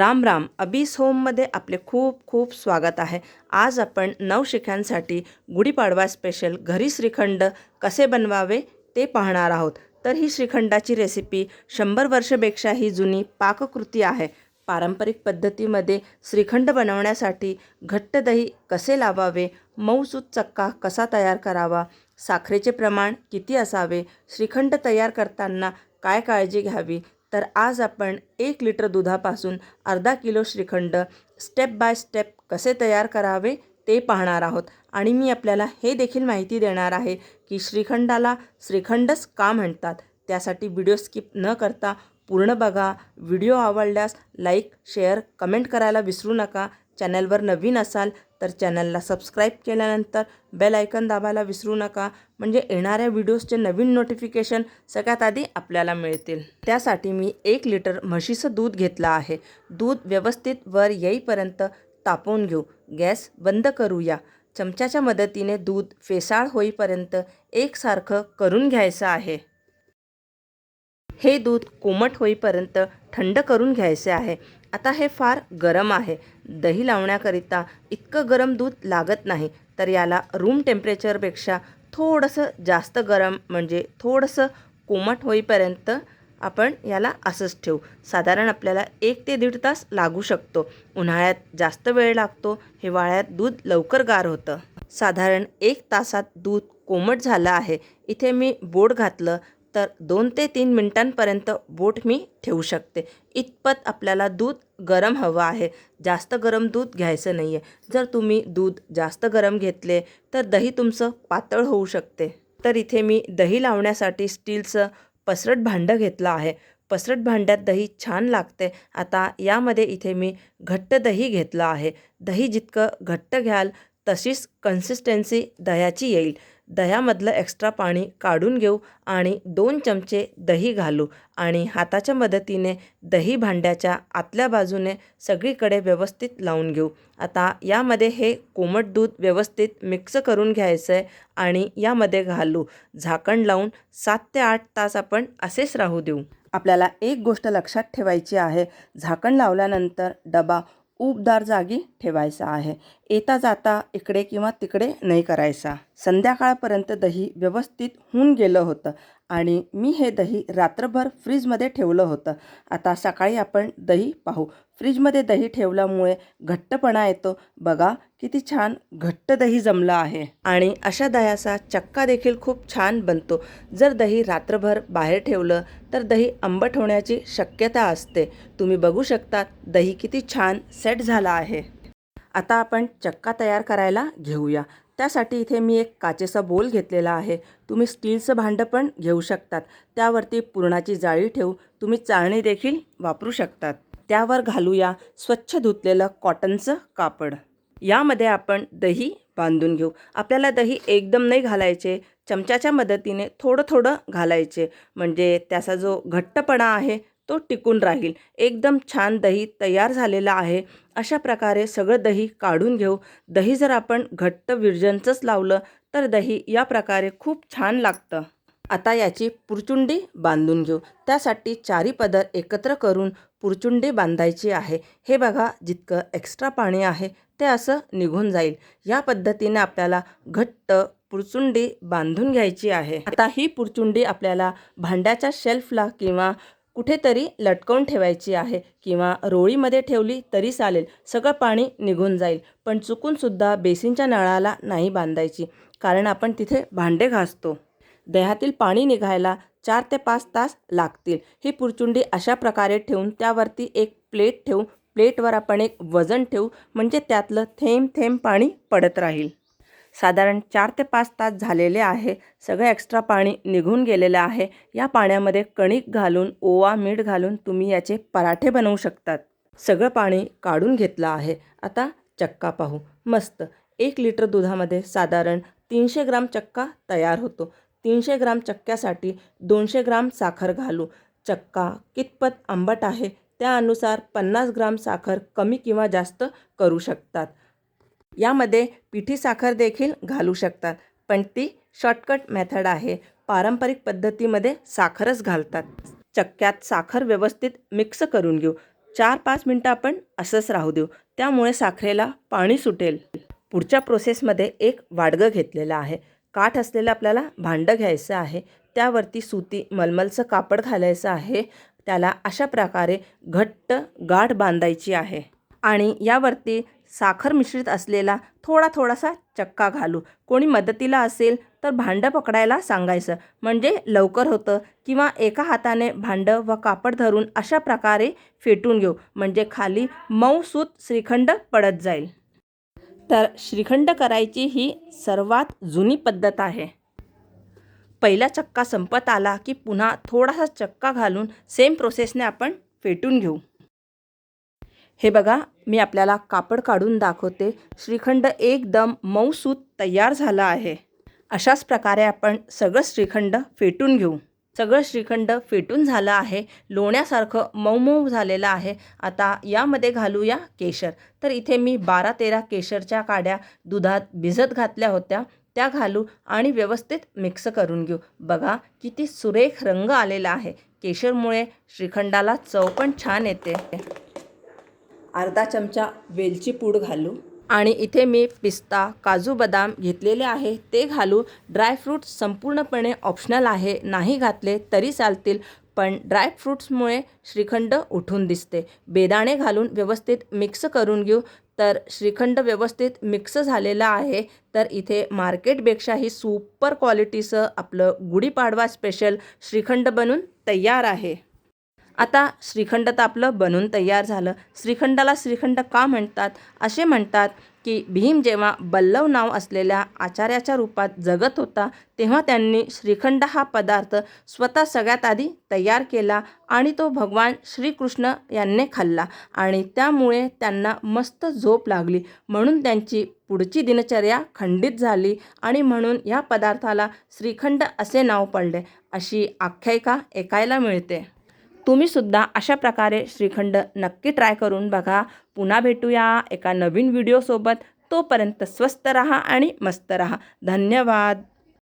राम राम. अबीस होममध्ये आपले खूप खूप स्वागत आहे. आज आपण नवशिख्यांसाठी गुढीपाडवा स्पेशल घरी श्रीखंड कसे बनवावे ते पाहणार आहोत. तर ही श्रीखंडाची रेसिपी शंभर वर्षपेक्षाही जुनी पाककृती आहे. पारंपरिक पद्धतीमध्ये श्रीखंड बनवण्यासाठी घट्ट दही कसे लावावे मऊसूत चक्का कसा तयार करावा साखरेचे प्रमाण किती असावे श्रीखंड तयार करताना काय काळजी घ्यावी तर आज आपण एक लिटर दुधापासून अर्धा kilo shrikhand step by step कसे तयार करावे ते पाहणार आहोत. आणि मी आपल्याला हे देखील माहिती देणार आहे की श्रीखंडाला श्रीखंडच का म्हणतात? त्यासाठी व्हिडिओ स्किप न करता पूर्ण बघा. व्हिडिओ आवडल्यास लाईक शेअर कमेंट करायला विसरू नका. चॅनलवर नवीन असाल तर चॅनलला सबस्क्राईब केल्यानंतर बेल आयकन दाबायला विसरू नका. म्हणजे येणाऱ्या व्हिडिओजचे नवीन नोटिफिकेशन सगळ्यात आधी आपल्याला मिळतील. त्यासाठी मी एक लिटर म्हशीचं दूध घेतलं आहे. दूध व्यवस्थित वर येईपर्यंत तापवून घेऊ. गॅस बंद करूया. चमच्याच्या मदतीने दूध फेसाळ होईपर्यंत एकसारखं करून घ्यायचं आहे. हे दूध कोमट होईपर्यंत थंड करून घ्यायचे आहे. आता हे फार गरम आहे. दही लावण्याकरिता इतकं गरम दूध लागत नाही तर याला रूम टेम्परेचरपेक्षा थोडंसं जास्त गरम म्हणजे थोडंसं कोमट होईपर्यंत आपण याला असंच ठेवू. साधारण आपल्याला एक ते दीड तास लागू शकतो. उन्हाळ्यात जास्त वेळ लागतो हिवाळ्यात दूध लवकर गार होतं. साधारण एक तासात दूध कोमट झालं आहे. इथे मी बोट घातलं तर दोन ते तीन मिनटांपर्यंत बोट मी ठेवू शकते. इतपत आपल्याला दूध गरम हवं आहे. जास्त गरम दूध घ्यायचं नाही आहे जर तुम्ही दूध जास्त गरम घेतले तर दही तुमचं पातळ होऊ शकते. तर इथे मी दही लावण्यासाठी स्टीलचं पसरट भांडं घेतलं आहे. पसरट भांड्यात दही छान लागते. आता यामध्ये इथे मी घट्ट दही घेतलं आहे. दही जितकं घट्ट घ्याल तशीच कन्सिस्टन्सी दह्याची येईल. दह्यामधलं एक्स्ट्रा पाणी काढून घेऊ आणि दोन चमचे दही घालू आणि हाताच्या मदतीने दही भांड्याच्या आतल्या बाजूने सगळीकडे व्यवस्थित लावून घेऊ. आता यामध्ये हे कोमट दूध व्यवस्थित मिक्स करून घ्यायचं आहे आणि यामध्ये घालू. झाकण लावून सात ते आठ तास आपण असेच राहू देऊ. आपल्याला एक गोष्ट लक्षात ठेवायची आहे. झाकण लावल्यानंतर डबा उबदार जागी ठेवायचा आहे. येता जाता इकडे किंवा तिकडे नाही करायचा. संध्याकाळपर्यंत दही व्यवस्थित होऊन गेलं होतं. आणि मी हे दही रात्रभर फ्रीजमध्ये ठेवलं होतं. आता सकाळी आपण दही पाहू. फ्रीजमध्ये दही ठेवल्यामुळे घट्टपणा येतो. बघा किती छान घट्ट दही जमलं आहे. आणि अशा दह्याचा चक्का देखील खूप छान बनतो. जर दही रात्रभर बाहेर ठेवलं तर दही आंबट होण्याची शक्यता असते. तुम्ही बघू शकता दही किती छान सेट झाला आहे. आता आपण चक्का तयार करायला घेऊया. त्यासाठी इथे मी एक काचेचा बोल घेतलेला आहे. तुम्ही स्टीलचं भांडं पण घेऊ शकतात. त्यावरती पुरणाची जाळी ठेवू तुम्ही चाळणी देखील वापरू शकतात. त्यावर घालूया स्वच्छ धुतलेलं कॉटनचं कापड. यामध्ये आपण दही बांधून घेऊ. आपल्याला दही एकदम नाही घालायचे. चमच्याच्या मदतीने थोडं थोडं घालायचे. म्हणजे त्याचा जो घट्टपणा आहे तो टिकून राहील. एकदम छान दही तयार झालेला आहे. अशा प्रकारे सगळं दही काढून घेऊ. दही जर आपण घट्ट विरजनचंच लावलं तर दही या प्रकारे खूप छान लागतं. आता याची पुरचुंडी बांधून घेऊ. त्यासाठी चारी पदर एकत्र करून पुरचुंडी बांधायची आहे. हे बघा जितकं एक्स्ट्रा पाणी आहे ते असं निघून जाईल. या पद्धतीने आपल्याला घट्ट पुरचुंडी बांधून घ्यायची आहे. आता ही पुरचुंडी आपल्याला भांड्याच्या शेल्फला किंवा कुठेतरी लटकवून ठेवायची आहे किंवा रोळीमध्ये ठेवली तरी चालेल. सगळं पाणी निघून जाईल. पण चुकूनसुद्धा बेसिनच्या नळाला नाही बांधायची. कारण आपण तिथे भांडे घासतो. दह्यातील पाणी निघायला चार ते पाच तास लागतील. ही पुरचुंडी अशा प्रकारे ठेवून त्यावरती एक प्लेट ठेवू प्लेटवर आपण एक वजन ठेवू म्हणजे त्यातलं थेंब थेंब पाणी पडत राहील. साधारण चार ते पाच तास झालेले आहे. सगळं एक्स्ट्रा पाणी निघून गेलेलं आहे. या पाण्यामध्ये कणिक घालून ओवा मीठ घालून तुम्ही याचे पराठे बनवू शकतात. सगळं पाणी काढून घेतलं आहे. आता चक्का पाहू. मस्त. एक लिटर दुधामध्ये साधारण तीनशे ग्राम चक्का तयार होतो. तीनशे ग्राम चक्क्यासाठी दोनशे ग्राम साखर घालू. चक्का कितपत आंबट आहे त्यानुसार पन्नास ग्राम साखर कमी किंवा जास्त करू शकतात. यामध्ये पिठी साखर देखील घालू शकतात पण ती शॉर्टकट मेथड आहे. पारंपरिक पद्धतीमध्ये साखरच घालतात. चक्क्यात साखर व्यवस्थित मिक्स करून घेऊ. चार पाच मिनटं आपण असंच राहू देऊ. त्यामुळे साखरेला पाणी सुटेल. पुढच्या प्रोसेसमध्ये एक वाडगं घेतलेलं आहे. काठ असलेलं आपल्याला भांडं घ्यायचं आहे. त्यावरती सुती मलमलचं कापड घालायचं आहे. त्याला अशा प्रकारे घट्ट गाठ बांधायची आहे. आणि यावरती साखर मिश्रित असलेला थोडा थोडासा चक्का घालू. कोणी मदतीला असेल तर भांडं पकडायला सांगायचं. म्हणजे लवकर होतं किंवा एका हाताने भांडं व कापड धरून अशा प्रकारे फेटून घेऊ. म्हणजे खाली मऊसूत श्रीखंड पडत जाईल. तर श्रीखंड करायची ही सर्वात जुनी पद्धत आहे. पहिला चक्का संपत आला की पुन्हा थोडासा चक्का घालून सेम प्रोसेसने आपण फेटून घेऊ. हे बघा मी आपल्याला कापड काढून दाखवते. श्रीखंड एकदम मऊसूत तयार झाला आहे. अशाच प्रकारे आपण सगळं श्रीखंड फेटून घेऊ. सगळं श्रीखंड फेटून झालं आहे. लोण्यासारखं मऊ मऊ झालेलं आहे. आता यामध्ये घालूया केशर. तर इथे मी बारा तेरा केशरच्या काड्या दुधात भिजत घातल्या होत्या. त्या घालू आणि व्यवस्थित मिक्स करून घेऊ. बघा किती सुरेख रंग आलेला आहे. केशरमुळे श्रीखंडाला चव पण छान येते. अर्धा चमचा वेलची पूड घालू. आणि इथे मी पिस्ता काजू बदाम घेतलेले आहे. ते घालू. ड्रायफ्रूट संपूर्णपणे ऑप्शनल आहे. नाही घातले तरी चालतील पण ड्रायफ्रूट्समुळे श्रीखंड उठून दिसते. बेदाणे घालून व्यवस्थित मिक्स करून घेऊ. तर श्रीखंड व्यवस्थित मिक्स झालेलं आहे. तर इथे मार्केटपेक्षाही सुपर क्वालिटीचं आपलं गुढीपाडवा स्पेशल श्रीखंड बनून तयार आहे. आता श्रीखंड तर आपलं बनून तयार झालं. श्रीखंडाला श्रीखंड का म्हणतात? असे म्हणतात की भीम जेव्हा बल्लव नाव असलेल्या आचार्याच्या रूपात जगत होता तेव्हा त्यांनी श्रीखंड हा पदार्थ स्वतः सगळ्यात आधी तयार केला आणि तो भगवान श्रीकृष्ण यांनी खाल्ला आणि त्यामुळे त्यांना मस्त झोप लागली. म्हणून त्यांची पुढची दिनचर्या खंडित झाली आणि म्हणून या पदार्थाला श्रीखंड असे नाव पडले. अशी आख्यायिका ऐकायला मिळते. तुम्ही सुद्धा अशा प्रकारे श्रीखंड नक्की ट्राय करून बघा. पुन्हा भेटूया एका नवीन व्हिडिओसोबत तोपर्यंत स्वस्त रहा आणि मस्त रहा. धन्यवाद.